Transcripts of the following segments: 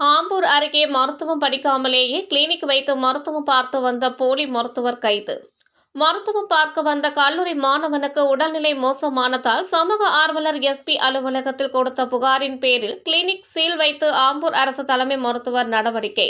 ஆம்பூர் அருகே மருத்துவம் படிக்காமலேயே கிளினிக் வைத்து மருத்துவம் பார்த்து வந்த போலி மருத்துவர் கைது. மருத்துவம் பார்க்க வந்த கல்லூரி மாணவனுக்கு உடல்நிலை மோசமானதால் சமூக ஆர்வலர் எஸ்பி அலுவலகத்தில் கொடுத்த புகாரின் பேரில் கிளினிக் சீல் வைத்து ஆம்பூர் அரசு தலைமை மருத்துவர் நடவடிக்கை.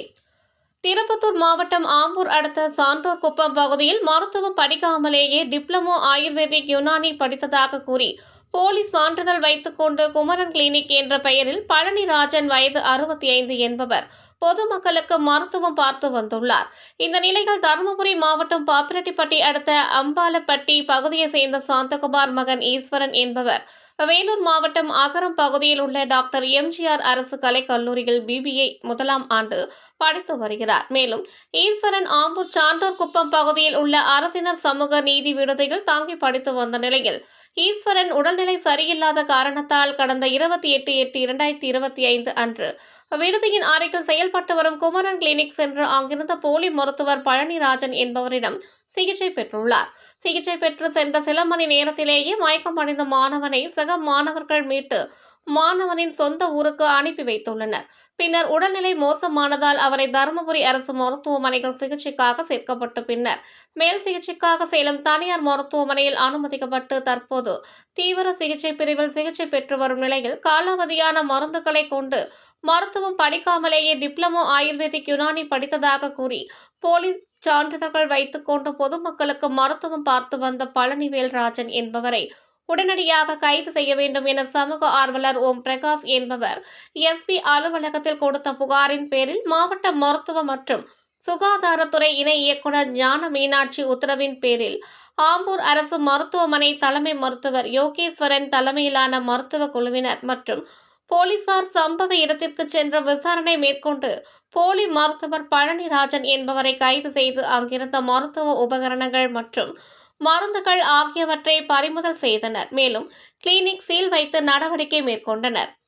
திருப்பத்தூர் மாவட்டம் ஆம்பூர் அடுத்த சான்றோர் குப்பம் பகுதியில் மருத்துவம் படிக்காமலேயே டிப்ளமோ ஆயுர்வேதிக் யுனானி படித்ததாக கூறி போலி சான்றிதழ் வைத்துக்கொண்டு குமரன் கிளினிக் என்ற பெயரில் பழனிராஜன் வயது அறுபத்தி ஐந்து என்பவர் பொதுமக்களுக்கு மருத்துவம் பார்த்து வந்துள்ளார். இந்த நிலையில் தருமபுரி மாவட்டம் பாப்பிரெட்டிப்பட்டி அடுத்த அம்பாலப்பட்டி பகுதியை சேர்ந்த சாந்தகுமார் மகன் ஈஸ்வரன் என்பவர் வேலூர் மாவட்டம் அகரம் பகுதியில் உள்ள டாக்டர் எம்ஜிஆர் அரசு கலைக் கல்லூரியில் பிபிஏ முதலாம் ஆண்டு படித்து வருகிறார். மேலும் ஈஸ்வரன் ஆம்பூர் சான்றோர் குப்பம் பகுதியில் உள்ள அரசினர் சமூக நீதி விடுதியில் தாங்கி படித்து வந்த நிலையில் ஈஸ்வரன் உடல்நிலை சரியில்லாத காரணத்தால் கடந்த இருபத்தி எட்டு எட்டு இரண்டாயிரத்தி இருபத்தி ஐந்து அன்று விடுதியின் அறையில் செயல்பட்டு வரும் குமரன் கிளினிக் சென்று அங்கிருந்த போலி மருத்துவர் பழனிராஜன் என்பவரிடம் சிகிச்சை பெற்றுள்ளார். சிகிச்சை பெற்று சென்ற சில மணி நேரத்திலேயே மயக்கமடைந்த மாணவனை சக மாணவர்கள் மீட்டு மாணவனின் சொந்த ஊருக்கு அனுப்பி வைத்துள்ளனர். பின்னர் உடல்நிலை மோசமானதால் அவரை தருமபுரி அரசு மருத்துவமனையில் சிகிச்சைக்காக சேர்க்கப்பட்டு பின்னர் மேல் சிகிச்சைக்காக சேலம் தனியார் மருத்துவமனையில் அனுமதிக்கப்பட்டு தற்போது தீவிர சிகிச்சை பிரிவில் சிகிச்சை பெற்று வரும் நிலையில் காலாவதியான மருந்துகளை கொண்டு மருத்துவம் படிக்காமலேயே டிப்ளமோ ஆயுர்வேதிக் யுனானி படித்ததாக கூறி போலி சான்றிதழ்கள் வைத்துக்கொண்டு பொதுமக்களுக்கு மருத்துவம் பார்த்து வந்த பழனிவேல் ராஜன் என்பவரை உடனடியாக கைது செய்ய வேண்டும் என சமூக ஆர்வலர் ஓம் பிரகாஷ் என்பவர் எஸ்பி அலுவலகத்தில் கொடுத்த புகாரின் பேரில் மாவட்ட மருத்துவ மற்றும் சுகாதாரத்துறை இணை இயக்குனர் ஞான மீனாட்சி உத்தரவின் பேரில் ஆம்பூர் அரசு மருத்துவமனை தலைமை மருத்துவர் யோகேஸ்வரன் தலைமையிலான மருத்துவ குழுவினர் மற்றும் போலீசார் சம்பவ இடத்திற்கு சென்று விசாரணை மேற்கொண்டு போலி மருத்துவர் பழனிராஜன் என்பவரை கைது செய்து அங்கிருந்த மருத்துவ உபகரணங்கள் மற்றும் மருந்துகள் ஆகியவற்றை பறிமுதல் செய்தனர். மேலும் கிளினிக் சீல் வைத்து நடவடிக்கை மேற்கொண்டனர்.